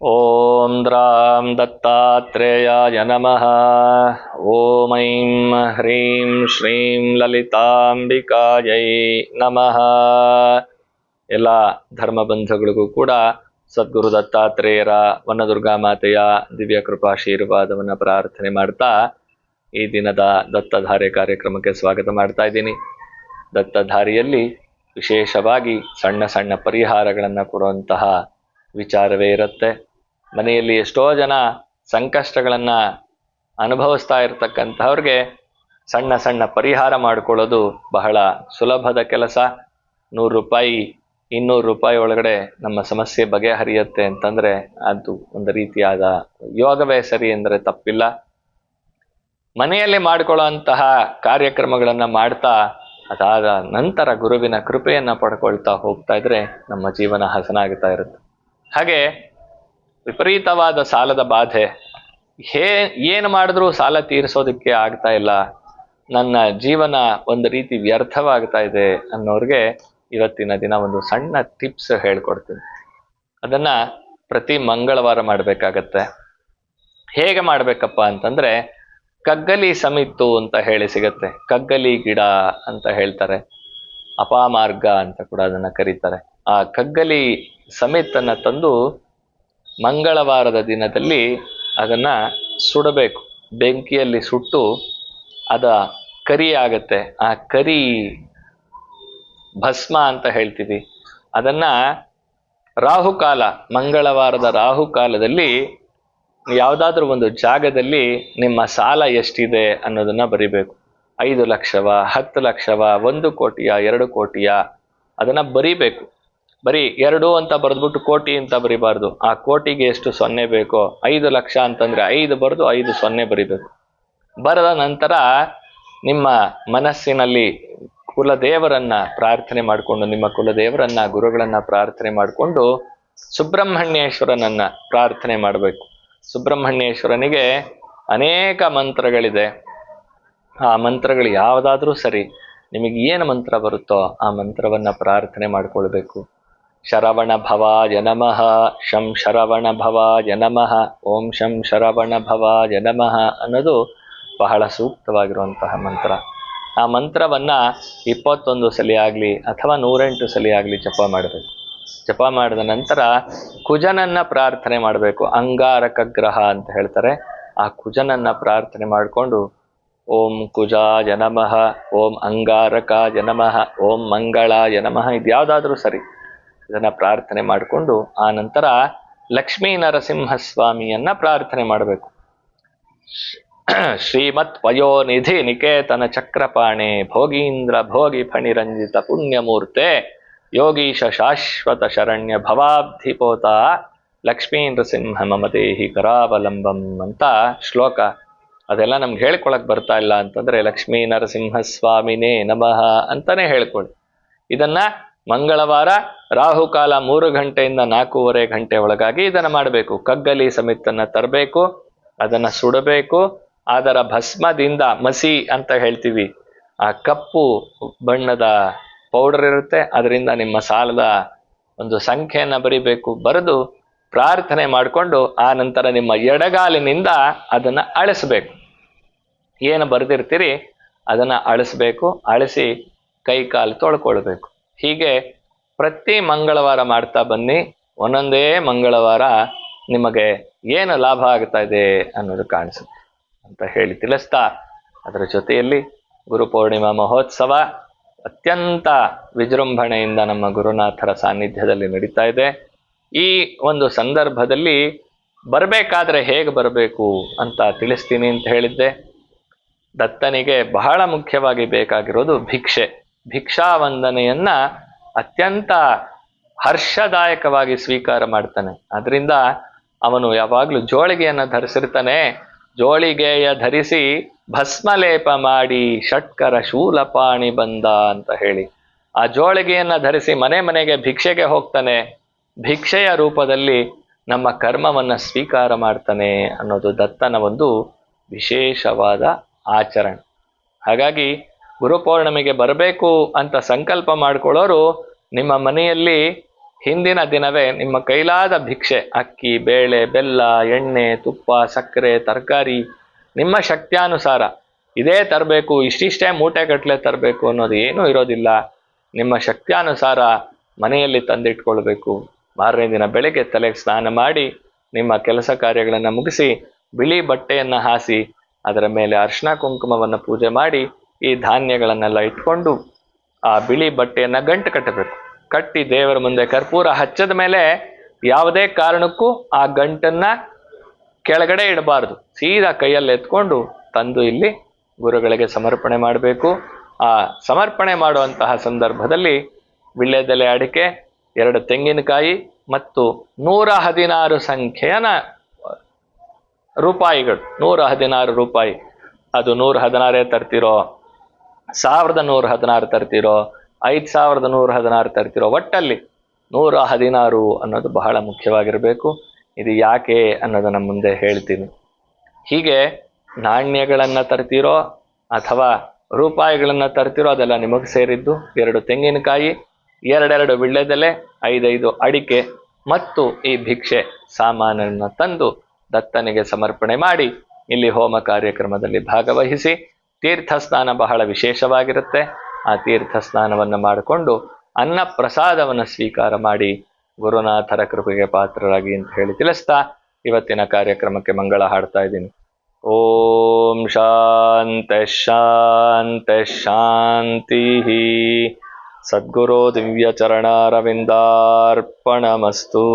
ॐ द्रां दत्तात्रेयाय नमः ॐ ऐं ह्रीं श्रीं ಲಲಿತಾಂಬಿಕಾಯೈ ನಮಃ ಎಲ್ಲ ಧರ್ಮಬಂಧುಗಳಿಗೂ ಕೂಡ ಸದ್ಗುರು ದತ್ತಾತ್ರೇಯರ ವನದುರ್ಗಾ ಮಾತೆಯ ದಿವ್ಯ ಕೃಪಾಶೀರ್ವಾದವನ್ನು ಪ್ರಾರ್ಥನೆ ಮಾಡ್ತಾ ಈ ದಿನದ ದತ್ತಧಾರೆ ಕಾರ್ಯಕ್ರಮಕ್ಕೆ ಸ್ವಾಗತ ಮಾಡ್ತಾ ಇದ್ದೀನಿ ದತ್ತಧಾರಿಯಲ್ಲಿ ವಿಶೇಷವಾಗಿ ಸಣ್ಣ ಸಣ್ಣ ಪರಿಹಾರಗಳನ್ನು ಕೊಡುವಂತಹ ವಿಚಾರವೇ ಇರುತ್ತೆ ಮನೆಯಲ್ಲಿ ಎಷ್ಟೋ ಜನ ಸಂಕಷ್ಟಗಳನ್ನು ಅನುಭವಿಸ್ತಾ ಇರತಕ್ಕಂಥವ್ರಿಗೆ ಸಣ್ಣ ಸಣ್ಣ ಪರಿಹಾರ ಮಾಡಿಕೊಳ್ಳೋದು ಬಹಳ ಸುಲಭದ ಕೆಲಸ. ನೂರು ರೂಪಾಯಿ, ಇನ್ನೂರು ರೂಪಾಯಿ ಒಳಗಡೆ ನಮ್ಮ ಸಮಸ್ಯೆ ಬಗೆಹರಿಯುತ್ತೆ ಅಂತಂದ್ರೆ ಅದು ಒಂದು ರೀತಿಯಾದ ಯೋಗವೇ ಸರಿ ಅಂದರೆ ತಪ್ಪಿಲ್ಲ. ಮನೆಯಲ್ಲಿ ಮಾಡಿಕೊಳ್ಳುವಂತಹ ಕಾರ್ಯಕ್ರಮಗಳನ್ನ ಮಾಡ್ತಾ ಅದಾದ ನಂತರ ಗುರುವಿನ ಕೃಪೆಯನ್ನ ಪಡ್ಕೊಳ್ತಾ ಹೋಗ್ತಾ ಇದ್ರೆ ನಮ್ಮ ಜೀವನ ಹಸನಾಗ್ತಾ ಇರುತ್ತೆ. ಹಾಗೆ ವಿಪರೀತವಾದ ಸಾಲದ ಬಾಧೆ. ಹೇ, ಏನು ಮಾಡಿದ್ರೂ ಸಾಲ ತೀರಿಸೋದಕ್ಕೆ ಆಗ್ತಾ ಇಲ್ಲ. ನನ್ನ ಜೀವನ ಒಂದು ರೀತಿ ವ್ಯರ್ಥವಾಗ್ತಾ ಇದೆ ಅನ್ನೋರಿಗೆ ಇವತ್ತಿನ ದಿನ ಒಂದು ಸಣ್ಣ ಟಿಪ್ಸ್ ಹೇಳ್ಕೊಡ್ತೀನಿ. ಅದನ್ನ ಪ್ರತಿ ಮಂಗಳವಾರ ಮಾಡಬೇಕಾಗತ್ತೆ. ಹೇಗೆ ಮಾಡ್ಬೇಕಪ್ಪ ಅಂತಂದ್ರೆ, ಕಗ್ಗಲಿ ಸಮಿತ್ತು ಅಂತ ಹೇಳಿ ಸಿಗತ್ತೆ. ಕಗ್ಗಲಿ ಗಿಡ ಅಂತ ಹೇಳ್ತಾರೆ. ಅಪಾಮಾರ್ಗ ಅಂತ ಕೂಡ ಅದನ್ನ ಕರೀತಾರೆ. ಆ ಕಗ್ಗಲಿ ಸಮಿತ್ತನ್ನ ತಂದು ಮಂಗಳವಾರದ ದಿನದಲ್ಲಿ ಅದನ್ನ ಸುಡಬೇಕು. ಬೆಂಕಿಯಲ್ಲಿ ಸುಟ್ಟು ಅದ ಕರಿ ಆಗತ್ತೆ. ಆ ಕರಿ ಭಸ್ಮ ಅಂತ ಹೇಳ್ತೀವಿ. ಅದನ್ನ ರಾಹುಕಾಲ, ಮಂಗಳವಾರದ ರಾಹುಕಾಲದಲ್ಲಿ ಯಾವುದಾದ್ರೂ ಒಂದು ಜಾಗದಲ್ಲಿ ನಿಮ್ಮ ಸಾಲ ಎಷ್ಟಿದೆ ಅನ್ನೋದನ್ನ ಬರಿಬೇಕು. ಐದು ಲಕ್ಷವ, ಹತ್ತು ಲಕ್ಷವ, ಒಂದು ಕೋಟಿಯ, ಎರಡು ಕೋಟಿಯ ಅದನ್ನ ಬರಿಬೇಕು. ಬರೀ ಎರಡು ಅಂತ ಬರೆದ್ಬಿಟ್ಟು ಕೋಟಿ ಅಂತ ಬರಿಬಾರ್ದು. ಆ ಕೋಟಿಗೆ ಎಷ್ಟು ಸೊನ್ನೆ ಬೇಕೋ, ಐದು ಲಕ್ಷ ಅಂತಂದ್ರೆ ಐದು ಬರೆದು ಐದು ಸೊನ್ನೆ ಬರಿಬೇಕು. ಬರೆದ ನಂತರ ನಿಮ್ಮ ಮನಸ್ಸಿನಲ್ಲಿ ಕುಲದೇವರನ್ನ ಪ್ರಾರ್ಥನೆ ಮಾಡಿಕೊಂಡು, ನಿಮ್ಮ ಕುಲದೇವರನ್ನ, ಗುರುಗಳನ್ನ ಪ್ರಾರ್ಥನೆ ಮಾಡಿಕೊಂಡು ಸುಬ್ರಹ್ಮಣ್ಯೇಶ್ವರನನ್ನ ಪ್ರಾರ್ಥನೆ ಮಾಡಬೇಕು. ಸುಬ್ರಹ್ಮಣ್ಯೇಶ್ವರನಿಗೆ ಅನೇಕ ಮಂತ್ರಗಳಿದೆ. ಆ ಮಂತ್ರಗಳು ಯಾವುದಾದ್ರೂ ಸರಿ ನಿಮಗೆ ಏನು ಮಂತ್ರ ಬರುತ್ತೋ ಆ ಮಂತ್ರವನ್ನು ಪ್ರಾರ್ಥನೆ ಮಾಡ್ಕೊಳ್ಬೇಕು. ಭವಾಯ ನಮಃ ಶಂ ಶರವಣ ಭವಾಯ ನಮಃ ಓಂ ಶಂ ಶರವಣ ಭವಾಯ ನಮಃ ಅನ್ನೋದು ಬಹಳ ಸೂಕ್ತವಾಗಿರುವಂತಹ ಮಂತ್ರ. ಆ ಮಂತ್ರವನ್ನು ಇಪ್ಪತ್ತೊಂದು ಸಲ ಆಗಲಿ ಅಥವಾ ನೂರೆಂಟು ಸಲ ಆಗಲಿ ಜಪ ಮಾಡಬೇಕು. ಜಪ ಮಾಡಿದ ನಂತರ ಕುಜನನ್ನು ಪ್ರಾರ್ಥನೆ ಮಾಡಬೇಕು. ಅಂಗಾರಕ ಗ್ರಹ ಅಂತ ಹೇಳ್ತಾರೆ. ಆ ಕುಜನನ್ನು ಪ್ರಾರ್ಥನೆ ಮಾಡಿಕೊಂಡು ಓಂ ಕುಜಾ ನಮಃ, ಓಂ ಅಂಗಾರಕ ಜನಮಃ ಓಂ ಮಂಗಳಾಯ ನಮಃ ಇದ್ಯಾವುದಾದ್ರೂ ಸರಿ. ಇದನ್ನ ಪ್ರಾರ್ಥನೆ ಮಾಡಿಕೊಂಡು ಆ ನಂತರ ಲಕ್ಷ್ಮೀ ನರಸಿಂಹ ಸ್ವಾಮಿಯನ್ನ ಪ್ರಾರ್ಥನೆ ಮಾಡಬೇಕು. ಶ್ರೀಮತ್ ವಯೋನಿಧಿ ನಿಕೇತನ ಚಕ್ರಪಾಣೆ ಭೋಗೀಂದ್ರ ಭೋಗಿ ಫಣಿರಂಜಿತ ಪುಣ್ಯಮೂರ್ತೆ ಯೋಗೀಶ ಶಾಶ್ವತ ಶರಣ್ಯ ಭವಾಬ್ಧಿಪೋತ ಲಕ್ಷ್ಮೀ ನರಸಿಂಹ ಮಮದೇಹಿ ಕರಾವಲಂಬಂ ಅಂತ ಶ್ಲೋಕ. ಅದೆಲ್ಲ ನಮ್ಗೆ ಹೇಳ್ಕೊಳಕ್ ಬರ್ತಾ ಇಲ್ಲ ಅಂತಂದ್ರೆ ಲಕ್ಷ್ಮೀ ನರಸಿಂಹ ಸ್ವಾಮಿನೇ ನಮಃ ಅಂತಾನೆ ಹೇಳ್ಕೊಳ್ಳಿ. ಇದನ್ನ ಮಂಗಳವಾರ ರಾಹುಕಾಲ ಮೂರು ಗಂಟೆಯಿಂದ ನಾಲ್ಕೂವರೆ ಗಂಟೆ ಒಳಗಾಗಿ ಇದನ್ನು ಮಾಡಬೇಕು. ಕಗ್ಗಲಿ ಸಮಿತನ್ನು ತರಬೇಕು, ಅದನ್ನು ಸುಡಬೇಕು. ಅದರ ಭಸ್ಮದಿಂದ ಮಸಿ ಅಂತ ಹೇಳ್ತೀವಿ. ಆ ಕಪ್ಪು ಬಣ್ಣದ ಪೌಡರ್ ಇರುತ್ತೆ. ಅದರಿಂದ ನಿಮ್ಮ ಸಾಲದ ಒಂದು ಸಂಖ್ಯೆಯನ್ನು ಬರಿಬೇಕು. ಬರೆದು ಪ್ರಾರ್ಥನೆ ಮಾಡಿಕೊಂಡು ಆ ನಂತರ ನಿಮ್ಮ ಎಡಗಾಲಿನಿಂದ ಅದನ್ನು ಅಳಿಸ್ಬೇಕು. ಏನು ಬರೆದಿರ್ತೀರಿ? ಅದನ್ನು ಅಳಿಸ್ಬೇಕು. ಅಳಿಸಿ ಕೈ ಕಾಲು ತೊಳ್ಕೊಳ್ಬೇಕು. ಹೀಗೆ ಪ್ರತಿ ಮಂಗಳವಾರ ಮಾಡ್ತಾ ಬನ್ನಿ, ಒಂದೊಂದೇ ಮಂಗಳವಾರ ನಿಮಗೆ ಏನು ಲಾಭ ಆಗ್ತಾ ಇದೆ ಅನ್ನೋದು ಕಾಣಿಸುತ್ತೆ ಅಂತ ಹೇಳಿ ತಿಳಿಸ್ತಾ, ಅದರ ಜೊತೆಯಲ್ಲಿ ಗುರು ಪೂರ್ಣಿಮಾ ಮಹೋತ್ಸವ ಅತ್ಯಂತ ವಿಜೃಂಭಣೆಯಿಂದ ನಮ್ಮ ಗುರುನಾಥರ ಸಾನ್ನಿಧ್ಯದಲ್ಲಿ ನಡೀತಾ ಇದೆ. ಈ ಒಂದು ಸಂದರ್ಭದಲ್ಲಿ ಬರಬೇಕಾದ್ರೆ ಹೇಗೆ ಬರಬೇಕು ಅಂತ ತಿಳಿಸ್ತೀನಿ ಅಂತ ಹೇಳಿದ್ದೆ. ದತ್ತನಿಗೆ ಬಹಳ ಮುಖ್ಯವಾಗಿ ಬೇಕಾಗಿರೋದು ಭಿಕ್ಷೆ. ಭಿಕ್ಷಾವಂದನೆಯನ್ನ ಅತ್ಯಂತ ಹರ್ಷದಾಯಕವಾಗಿ ಸ್ವೀಕಾರ ಮಾಡ್ತಾನೆ. ಅದರಿಂದ ಅವನು ಯಾವಾಗಲೂ ಜೋಳಿಗೆಯನ್ನ ಧರಿಸಿರ್ತಾನೆ. ಜೋಳಿಗೆಯ ಧರಿಸಿ ಭಸ್ಮಲೇಪ ಮಾಡಿ ಷಟ್ಕರ ಶೂಲಪಾಣಿ ಬಂದ ಅಂತ ಹೇಳಿ. ಆ ಜೋಳಿಗೆಯನ್ನ ಧರಿಸಿ ಮನೆ ಮನೆಗೆ ಭಿಕ್ಷೆಗೆ ಹೋಗ್ತಾನೆ. ಭಿಕ್ಷೆಯ ರೂಪದಲ್ಲಿ ನಮ್ಮ ಕರ್ಮವನ್ನ ಸ್ವೀಕಾರ ಮಾಡ್ತಾನೆ ಅನ್ನೋದು ದತ್ತನ ಒಂದು ವಿಶೇಷವಾದ ಆಚರಣೆ. ಹಾಗಾಗಿ ಗುರುಪೌರ್ಣಿಮೆಗೆ ಬರಬೇಕು ಅಂತ ಸಂಕಲ್ಪ ಮಾಡ್ಕೊಳ್ಳೋರು ನಿಮ್ಮ ಮನೆಯಲ್ಲಿ ಹಿಂದಿನ ದಿನವೇ ನಿಮ್ಮ ಕೈಲಾದ ಭಿಕ್ಷೆ, ಅಕ್ಕಿ, ಬೇಳೆ, ಬೆಲ್ಲ, ಎಣ್ಣೆ, ತುಪ್ಪ, ಸಕ್ಕರೆ, ತರಕಾರಿ, ನಿಮ್ಮ ಶಕ್ತ್ಯಾನುಸಾರ ಇದೇ ತರಬೇಕು, ಇಷ್ಟಿಷ್ಟೇ ಮೂಟೆ ಕಟ್ಟಲೆ ತರಬೇಕು ಅನ್ನೋದು ಏನೂ ಇರೋದಿಲ್ಲ. ನಿಮ್ಮ ಶಕ್ತ್ಯಾನುಸಾರ ಮನೆಯಲ್ಲಿ ತಂದಿಟ್ಕೊಳ್ಬೇಕು. ಮಾರನೇ ದಿನ ಬೆಳಗ್ಗೆ ತಲೆಗೆ ಸ್ನಾನ ಮಾಡಿ ನಿಮ್ಮ ಕೆಲಸ ಕಾರ್ಯಗಳನ್ನು ಮುಗಿಸಿ ಬಿಳಿ ಬಟ್ಟೆಯನ್ನು ಹಾಸಿ ಅದರ ಮೇಲೆ ಅರ್ಶಿನ ಕುಂಕುಮವನ್ನು ಪೂಜೆ ಮಾಡಿ ಈ ಧಾನ್ಯಗಳನ್ನೆಲ್ಲ ಇಟ್ಕೊಂಡು ಆ ಬಿಳಿ ಬಟ್ಟೆಯನ್ನ ಗಂಟು ಕಟ್ಟಬೇಕು. ಕಟ್ಟಿ ದೇವರ ಮುಂದೆ ಕರ್ಪೂರ ಹಚ್ಚದ ಮೇಲೆ ಯಾವುದೇ ಕಾರಣಕ್ಕೂ ಆ ಗಂಟನ್ನ ಕೆಳಗಡೆ ಇಡಬಾರ್ದು. ಸೀದಾ ಕೈಯಲ್ಲಿ ಎತ್ಕೊಂಡು ತಂದು ಇಲ್ಲಿ ಗುರುಗಳಿಗೆ ಸಮರ್ಪಣೆ ಮಾಡಬೇಕು. ಆ ಸಮರ್ಪಣೆ ಮಾಡುವಂತಹ ಸಂದರ್ಭದಲ್ಲಿ ವಿಳ್ಯದೆಲೆ ಅಡಿಕೆ, ಎರಡು ತೆಂಗಿನಕಾಯಿ ಮತ್ತು ನೂರ ಹದಿನಾರು ಸಂಖ್ಯೆಯನ ರೂಪಾಯಿಗಳು. ನೂರ ಹದಿನಾರು ರೂಪಾಯಿ. ಅದು ನೂರ ಹದಿನಾರೇ ತರ್ತಿರೋ ಸಾವಿರದ ನೂರ ಹದಿನಾರು ತರ್ತಿರೋ, ಐದು ಸಾವಿರದ ನೂರ ಹದಿನಾರು ತರ್ತಿರೋ ಒಟ್ಟಲ್ಲಿ ನೂರ ಹದಿನಾರು ಅನ್ನೋದು ಬಹಳ ಮುಖ್ಯವಾಗಿರಬೇಕು. ಇದು ಯಾಕೆ ಅನ್ನೋದನ್ನ ಮುಂದೆ ಹೇಳ್ತೀನಿ. ಹೀಗೆ ನಾಣ್ಯಗಳನ್ನು ತರ್ತಿರೋ ಅಥವಾ ರೂಪಾಯಿಗಳನ್ನು ತರ್ತಿರೋ ಅದೆಲ್ಲ ನಿಮಗೆ ಸೇರಿದ್ದು. ಎರಡು ತೆಂಗಿನಕಾಯಿ, ಎರಡೆರಡು ವಿಳ್ಳೆದೆಲೆ, ಐದೈದು ಅಡಿಕೆ ಮತ್ತು ಈ ಭಿಕ್ಷೆ ಸಾಮಾನನ್ನು ತಂದು ದತ್ತನಿಗೆ ಸಮರ್ಪಣೆ ಮಾಡಿ ಇಲ್ಲಿ ಹೋಮ ಕಾರ್ಯಕ್ರಮದಲ್ಲಿ ಭಾಗವಹಿಸಿ ತೀರ್ಥ ಸ್ನಾನ ಬಹಳ ವಿಶೇಷವಾಗಿರುತ್ತೆ. ಆ ತೀರ್ಥ ಸ್ನಾನವನ್ನು ಮಾಡಿಕೊಂಡು ಅನ್ನ ಪ್ರಸಾದವನ್ನು ಸ್ವೀಕಾರ ಮಾಡಿ ಗುರುನಾಥರ ಕೃಪೆಗೆ ಪಾತ್ರರಾಗಿ ಅಂತ ಹೇಳಿ ತಿಳಿಸ್ತಾ ಇವತ್ತಿನ ಕಾರ್ಯಕ್ರಮಕ್ಕೆ ಮಂಗಳ ಹಾಡ್ತಾ ಇದ್ದೀನಿ. ಓಂ ಶಾಂತ ಶಾಂತ ಶಾಂತಿ. ಸದ್ಗುರು ದಿವ್ಯ ಚರಣಾರವಿಂದಾರ್ಪಣಮಸ್ತು.